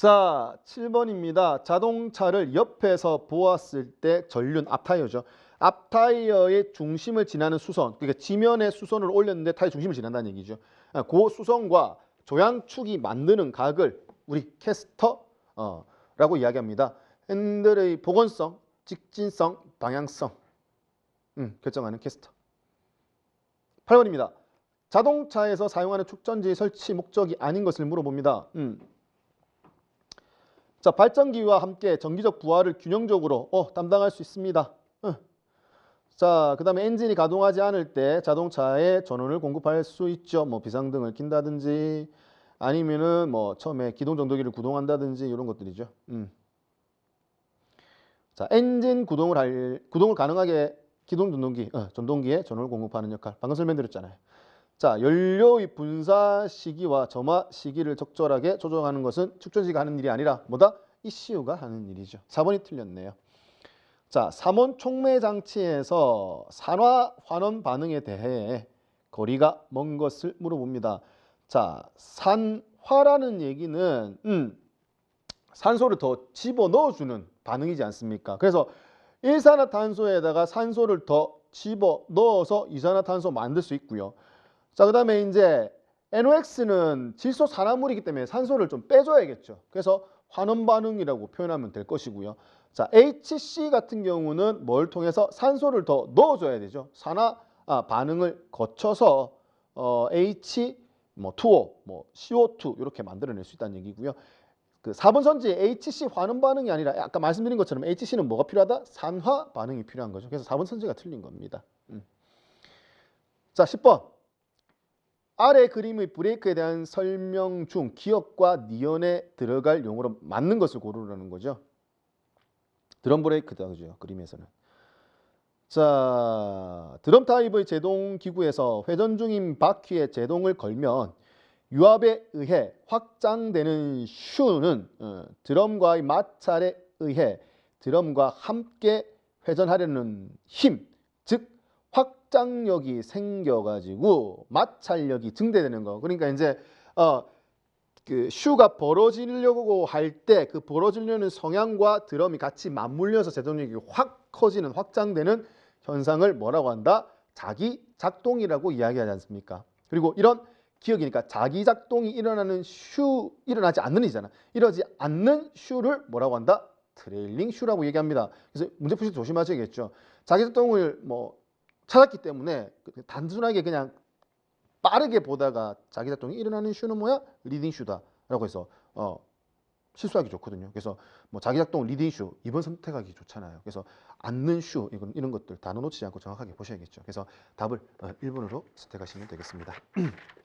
자, 7번입니다. 자동차를 옆에서 보았을 때 전륜 앞타이어죠. 앞타이어의 중심을 지나는 수선, 그러니까 지면에 수선을 올렸는데 타이어 중심을 지난다는 얘기죠. 아, 그 수선과 조향축이 만드는 각을 우리 캐스터라고 이야기합니다. 핸들의 복원성, 직진성, 방향성 음, 결정하는 캐스터. 8번입니다. 자동차에서 사용하는 축전지의 설치 목적이 아닌 것을 물어봅니다. 음. 자, 발전기와 함께 전기적 부하를 균형적으로 어, 담당할 수 있습니다. 어. 자, 그 다음에 엔진이 가동하지 않을 때 자동차에 전원을 공급할 수 있죠. 뭐 비상등을 킨다든지 아니면은 뭐 처음에 기동 전도기를 구동한다든지 이런 것들이죠. 음. 자, 엔진 구동을 할 구동을 가능하게 기동 전동기, 어, 전동기에 전원을 공급하는 역할. 방금 설명드렸잖아요. 자, 연료의 분사 시기와 점화 시기를 적절하게 조정하는 것은 축전지가 하는 일이 아니라 뭐다? ECU가 하는 일이죠. 4번이 틀렸네요. 자, 3원 촉매 장치에서 산화 환원 반응에 대해 거리가 먼 것을 물어봅니다. 자, 산화라는 얘기는 음, 산소를 더 집어 넣어주는 반응이지 않습니까? 그래서 일산화탄소에다가 산소를 더 집어 넣어서 이산화탄소 만들 수 있고요. 자, 그 다음에 이제 NOx는 질소 산화물이기 때문에 산소를 좀 빼줘야겠죠. 그래서 환원 반응이라고 표현하면 될 것이고요. 자, HC 같은 경우는 뭘 통해서 산소를 더 넣어줘야 되죠. 산화 아, 반응을 거쳐서 어, H 뭐 2O, 뭐 CO2 이렇게 만들어낼 수 있다는 얘기고요. 그 4번 선지 HC 환원 반응이 아니라 아까 말씀드린 것처럼 HC는 뭐가 필요하다? 산화 반응이 필요한 거죠. 그래서 4번 선지가 틀린 겁니다. 음. 자, 10번. 아래 그림의 브레이크에 대한 설명 중 기억과 니언에 들어갈 용어로 맞는 것을 고르라는 거죠. 드럼 브레이크다 그죠? 그림에서는. 자, 드럼 타입의 제동 기구에서 회전 중인 바퀴에 제동을 걸면 유압에 의해 확장되는 슈는 어, 드럼과의 마찰에 의해 드럼과 함께 회전하려는 힘, 즉 확장력이 생겨가지고 마찰력이 증대되는 거. 그러니까 이제 어, 그 슈가 벌어지려고 할 때 그 벌어지려는 성향과 드럼이 같이 맞물려서 제동력이 확 커지는 확장되는 현상을 뭐라고 한다? 자기 작동이라고 이야기하지 않습니까? 그리고 이런 기억이니까 자기 작동이 일어나는 슈 일어나지 않는 이잖아. 이러지 않는 슈를 뭐라고 한다? 트레일링 슈라고 얘기합니다. 그래서 문제 때 조심하셔야겠죠. 자기 작동을 뭐 찾았기 때문에 단순하게 그냥 빠르게 보다가 자기 작동이 일어나는 슈는 뭐야? 리딩 슈다라고 해서 어 실수하기 좋거든요. 그래서 뭐 자기 작동 리딩 슈 2번 선택하기 좋잖아요. 그래서 앉는 슈 이건 이런 것들 단어 놓치지 않고 정확하게 보셔야겠죠. 그래서 답을 어, 1번으로 선택하시면 되겠습니다.